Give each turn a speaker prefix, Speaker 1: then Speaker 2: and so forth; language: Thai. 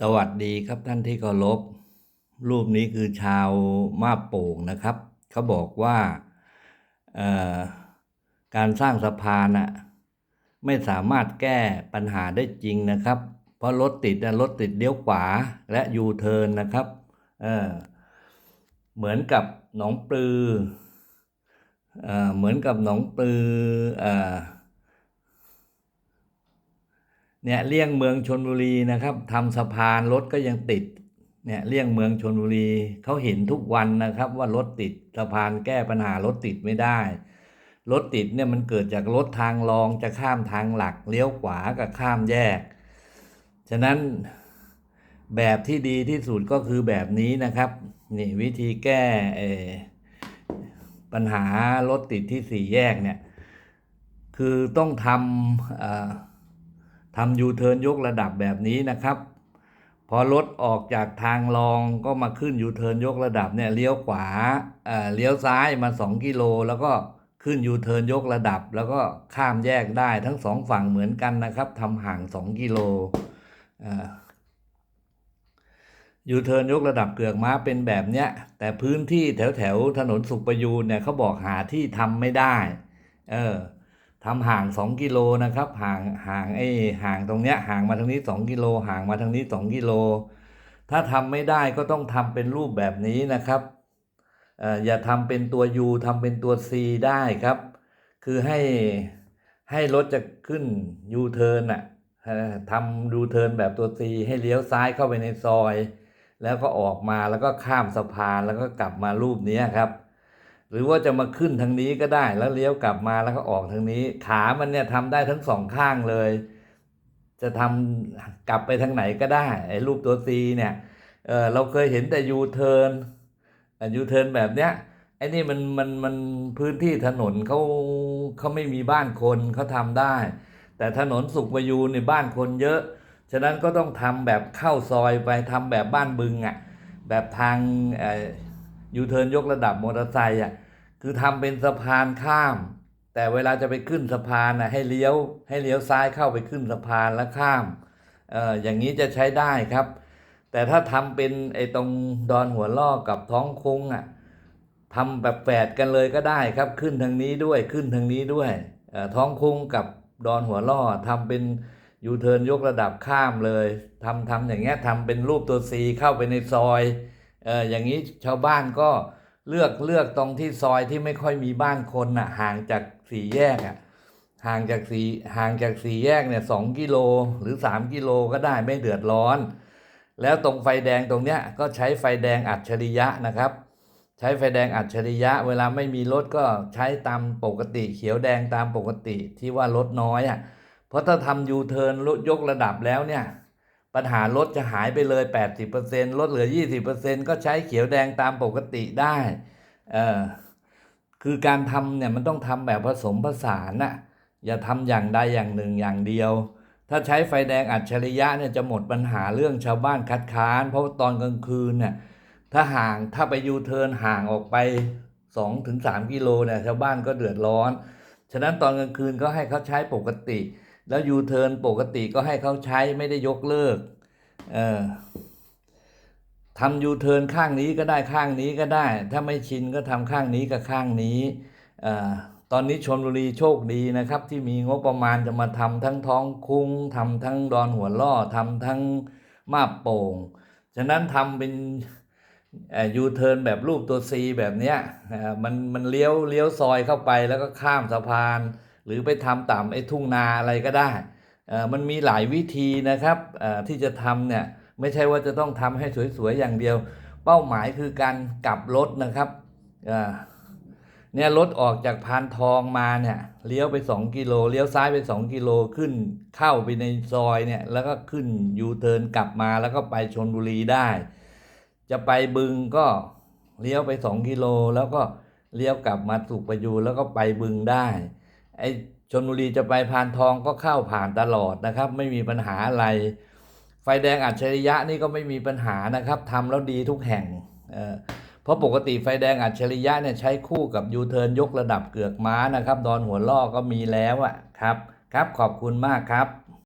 Speaker 1: สวัสดีครับท่านที่เคารพรูปนี้คือชาวมาโป่งนะครับ เขาบอกว่าการสร้างสะพานอะไม่สามารถแก้ปัญหาได้จริงนะครับ เพราะรถติดนะรถติดเลี้ยวขวาและยูเทิร์นนะครับเเหมือนกับหนองปลือเอเหมือนกับหนองปลืออ เนี่ยเลี่ยงเมืองชนบุรีนะครับทำสะพานรถก็ยังติดเนี่ยเลี่ยงเมืองชนบุรีเขาเห็นทุกวันนะครับ ว่ารถติดสะพานแก้ปัญหารถติดไม่ได้ รถติดเนี่ยมันเกิดจากรถทางรองจะข้ามทางหลักเลี้ยวขวากับข้ามแยก ฉะนั้นแบบที่ดีที่สุดก็คือแบบนี้นะครับนี่วิธีแก้ปัญหารถติดที่สี่แยกเนี่ยคือต้องทำอ่อ ทำยูเทิร์นยกระดับแบบนี้นะครับ พอรถออกจากทางรองก็มาขึ้นยูเทิร์นยกระดับเนี่ยเลี้ยวขวาเอ่อเลี้ยวซ้ายมา 2 กิโล แล้วก็ขึ้นยูเทิร์นยกระดับ แล้วก็ข้ามแยกได้ทั้งสองฝั่งเหมือนกันนะครับทำห่าง 2 กิโลยูเทิร์นยกระดับเกือกม้าเป็นแบบเนี้ยแต่พื้นที่แถวแถวถนนสุขประยูนเนี่ยเขาบอกหาที่ทำไม่ได้ เออ ทำห่างสองกิโลนะครับ ห่างห่างไอ้ห่างตรงเนี้ยห่างมาทางนี้สองกิโลห่างมาทางนี้สองกิโล ถ้าทำไม่ได้ก็ต้องทำเป็นรูปแบบนี้นะครับอย่าทำเป็นตัว U ทำเป็นตัว C ได้ครับ คือให้ให้รถจะขึ้น U turn อะทำ U turn แบบตัว C ให้เลี้ยวซ้ายเข้าไปในซอย แล้วก็ออกมาแล้วก็ข้ามสะพานแล้วก็กลับมารูปนี้ครับ หรือว่าจะมาขึ้นทางนี้ก็ได้แล้วเลี้ยวกลับมาแล้วก็ออกทางนี้ ขามันเนี่ยทำได้ทั้งสองข้างเลย จะทำกลับไปทางไหนก็ได้ไอ้รูปตัวซีเนี่ยเออเราเคยเห็นแต่ยูเทิร์นยูเทิร์นแบบเนี้ยไอ้นี่มันมันมันพื้นที่ถนนเขาเขาไม่มีบ้านคนเขาทำได้ แต่ถนนสุขประยูในบ้านคนเยอะ ฉะนั้นก็ต้องทำแบบเข้าซอยไปทำแบบบ้านบึงอะ่ะแบบทางยูเทิร์นยกระดับมอเตอร์ไซค์อะ คือทำเป็นสะพานข้าม แต่เวลาจะไปขึ้นสะพานนะให้เลี้ยวให้เลี้ยวซ้ายเข้าไปขึ้นสะพานแล้วข้ามเอ่ออย่างนี้จะใช้ได้ครับ แต่ถ้าทำเป็นไอ้ตรงดอนหัวล่อกับท้องคุ้งอะทำแบบแฝดกันเลยก็ได้ครับขึ้นทางนี้ด้วยขึ้นทางนี้ด้วยเอ่อท้องคุ้งกับดอนหัวล่อทำเป็นยูเทิร์นยกระดับข้ามเลยทำทำอย่างเงี้ยทำเป็นรูปตัวซีเข้าไปในซอยเอ่ออย่างนี้ชาวบ้านก็ เลือกเลือกตรงที่ซอยที่ไม่ค่อยมีบ้านคนน่ะ ห่างจากสี่แยกอะห่างจากสี่ห่างจากสี่แยกเนี่ยสองกิโลหรือสามกิโลก็ได้ไม่เดือดร้อน แล้วตรงไฟแดงตรงเนี้ยก็ใช้ไฟแดงอัจฉริยะนะครับ ใช้ไฟแดงอัจฉริยะ เวลาไม่มีรถก็ใช้ตามปกติ เขียวแดงตามปกติที่ว่ารถน้อยอะเพราะถ้าทำยูเทิร์นยกระดับแล้วเนี่ย ปัญหารถจะหายไปเลย 80%ลดเหลือ 20%ก็ใช้เขียวแดงตามปกติได้เออคือการทำเนี่ยมันต้องทำแบบผสมผสานนะอย่าทำอย่างใดอย่างหนึ่งอย่างเดียว ถ้าใช้ไฟแดงอัจฉริยะเนี่ยจะหมดปัญหาเรื่องชาวบ้านคัดค้าน เพราะาตอนกลางคืนเนี่ยถ้าห่างถ้าไปยูเทิร์นห่างออกไป2-3ถึง3กิโลเนี่ยชาวบ้านก็เดือดร้อน ฉะนั้นตอนกลางคืนก็ให้เขาใช้ปกติ แล้วยูเทิร์นปกติก็ให้เขาใช้ไม่ได้ยกเลิกเออทำยูเทิร์นข้างนี้ก็ได้ข้างนี้ก็ได้ ถ้าไม่ชินก็ทำข้างนี้กับข้างนี้อตอนนี้ชนบุรีโชคดีนะครับ ที่มีงบประมาณจะมาทำทั้งท้องคุ้งทำทั้งดอนหัวล่อทำทั้งมาบโป่ง ฉะนั้นทำเป็นยูเทิร์นแบบรูปตัว C แบบเนี้ยมันมันเลี้ยวเลี้ยวซอยเข้าไปแล้วก็ข้ามสะพาน หรือไปทำตามไอ้ทุ่งนาอะไรก็ได้อ่อมันมีหลายวิธีนะครับอ่อที่จะทำเนี่ยไม่ใช่ว่าจะต้องทำให้สวยๆอย่างเดียว เป้าหมายคือการกลับรถนะครับเอ่อเนี่ยรถออกจากพานทองมาเนี่ยเลี้ยวไป 2 กิโลเลี้ยวซ้ายไป 2 กิโลขึ้นเข้าไปในซอยเนี่ยแล้วก็ขึ้นยูเทิร์นกลับมาแล้วก็ไปชนบุรีได้ จะไปบึงก็เลี้ยวไป 2 กิโลแล้วก็เลี้ยวกลับมาสุขประยูแล้วก็ไปบึงได้ ไอ้ชนบุรีจะไปพานทองก็เข้าผ่านตลอดนะครับ ไม่มีปัญหาอะไร ไฟแดงอัจฉริยะนี่ก็ไม่มีปัญหานะครับทำแล้วดีทุกแห่งเอ่อเพราะปกติไฟแดงอัจฉริยะเนี่ยใช้คู่กับยูเทิร์นยกระดับเกือกม้านะครับ ดอนหัวล่อก็มีแล้วอะครับ ครับขอบคุณมากครับ